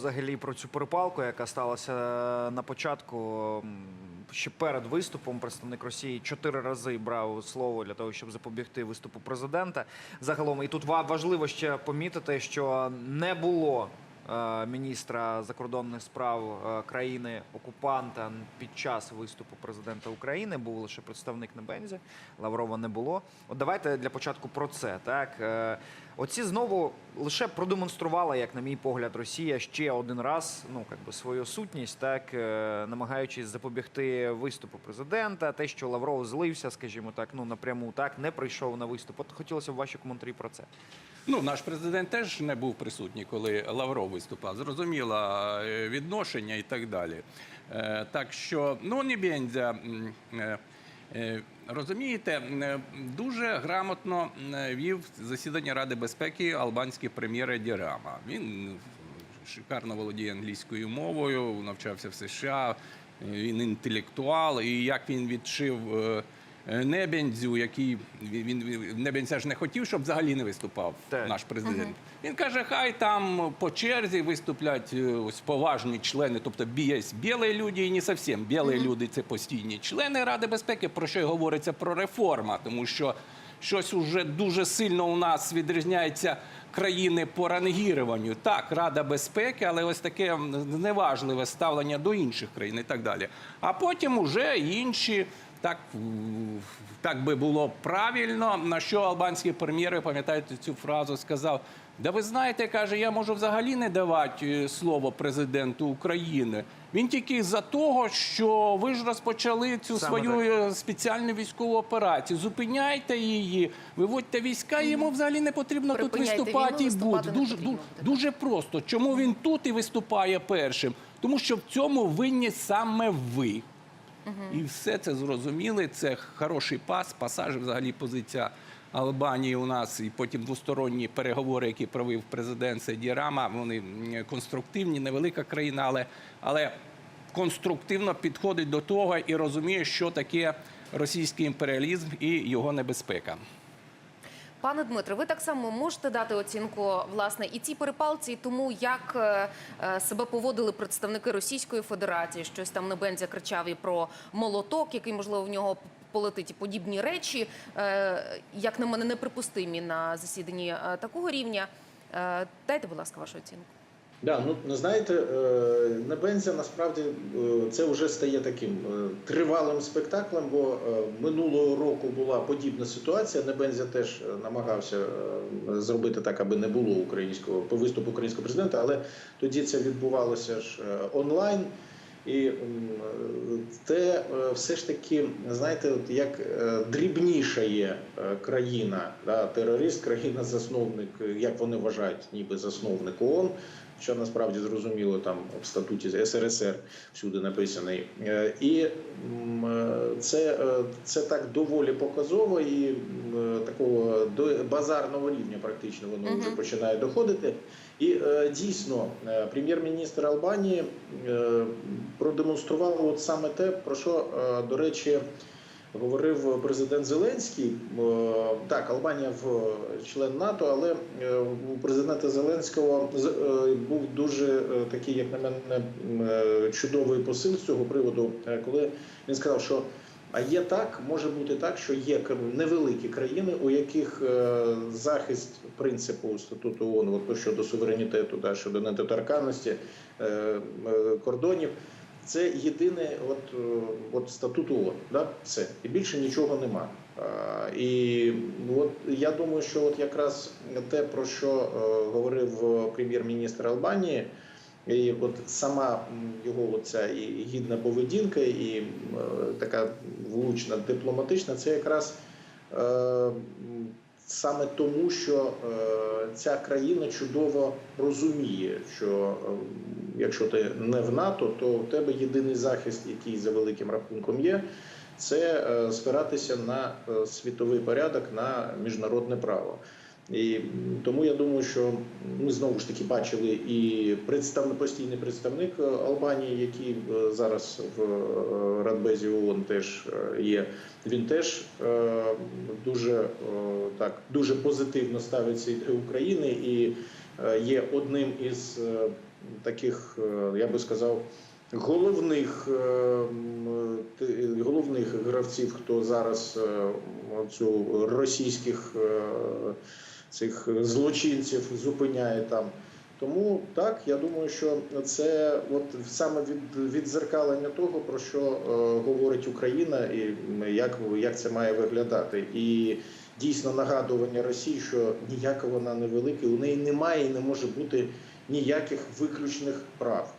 взагалі про цю перепалку, яка сталася на початку. Ще перед виступом представник Росії чотири рази брав слово для того, щоб запобігти виступу президента. Загалом, і тут ва- важливо ще помітити, що не було е, міністра закордонних справ е, країни окупанта під час виступу президента України. Був лише представник Небензі. Лаврова не було. От давайте для початку про це. Так Е, оці знову лише продемонструвала, як на мій погляд, Росія ще один раз, ну як би свою сутність, так е, намагаючись запобігти виступу президента. Те, що Лавров злився, скажімо так, ну напряму так не прийшов на виступ. От хотілося б ваші коментарі про це. Ну, наш президент теж не був присутній, коли Лавров виступав. Зрозуміло е, відношення і так далі. Е, Так що, ну, не е, розумієте, е, дуже грамотно е, вів засідання Ради безпеки албанський прем'єр Дірама. Він шикарно володіє англійською мовою, навчався в США, він інтелектуал, і як він відшив. Е, Небензю, який він, Небензя ж не хотів, щоб взагалі не виступав Так. наш президент. Він каже, хай там по черзі виступлять е, ось поважні члени, тобто є білі люди і не зовсім білі люди це постійні члени Ради безпеки, про що й говориться про реформа, тому що щось уже дуже сильно у нас відрізняється країни по рангіруванню. Так, Рада безпеки, але ось таке неважливе ставлення до інших країн і так далі. А потім уже інші. Так, так би було правильно. На що албанський прем'єр, ви пам'ятаєте цю фразу, сказав: Да ви знаєте, каже, я можу взагалі не давати е, слово президенту України. Він тільки за того, що ви ж розпочали цю Саме свою е, спеціальну військову операцію. Зупиняйте її, виводьте війська. і Йому взагалі не потрібно тут виступати війну, і бути. Дуже, потрібно дуже просто. Чому він тут і виступає першим? Тому що в цьому винні саме ви. І все це зрозуміли. Це хороший пас, пасаж, взагалі позиція Албанії у нас, і потім двосторонні переговори, які провів президент Седі Рама. Вони конструктивні, невелика країна, але, але конструктивно підходить до того і розуміє, що таке російський імперіалізм і його небезпека. Пане Дмитре, ви так само можете дати оцінку власне і цій перепалці, і тому як е, е, себе поводили представники Російської Федерації. Щось там Небензя кричав і про молоток, який можливо в нього полетить і подібні речі, е, як на мене, неприпустимі на засіданні такого рівня. Дайте, будь ласка, вашу оцінку. Да, ну ну, знаєте, е, Небензя насправді е, це вже стає таким е, тривалим спектаклем, бо минулого року була подібна ситуація. Небензя теж намагався зробити так, аби не було українського по виступу українського президента, але тоді це відбувалося ж онлайн. І те все ж таки, знаєте, от як дрібніша є країна, да, терорист, країна-засновник, як вони вважають, ніби засновник ООН, що насправді зрозуміло там в статуті СРСР всюди написаний. Е, І е, це, е, це так доволі показово і такого базарного рівня практично воно вже починає доходити. І дійсно, прем'єр-міністр Албанії продемонстрував от саме те, про що, до речі, говорив президент Зеленський. Е, Так, Албанія в член НАТО, але е, у президента Зеленського е, був дуже е, такий, як на мене, е, чудовий посил з цього приводу, е, коли він сказав, що. А є так, може бути так, що є невеликі країни, у яких е, захист принципу статуту ООН, от, щодо суверенітету, да, щодо недоторканності е, е, кордонів, це єдине от, е, от статут ООН. Да? Все. І більше нічого нема. І от я думаю, що от якраз те, про що е, говорив е, прем'єр-міністр Албанії, і от сама його оця і гідна поведінка, і така влучна дипломатична, це якраз саме тому, що е, ця країна чудово розуміє, що е, якщо ти не в НАТО, то в тебе єдиний захист, який за великим рахунком є, це е, спиратися на світовий порядок, на міжнародне право. І тому я думаю, що ми знову ж таки бачили і представник постійний представник Албанії, який е, зараз в е, Радбезі ООН теж е, є. Він теж дуже так дуже позитивно ставиться до України і є одним із таких, я би сказав, головних, головних гравців, хто зараз цю російських цих злочинців зупиняє там. Тому так, я думаю, що це от саме від відзеркалення того, про що е, говорить Україна, і як, як це має виглядати. І дійсно нагадування Росії, що ніяка вона не велика, у неї немає і не може бути ніяких виключних прав.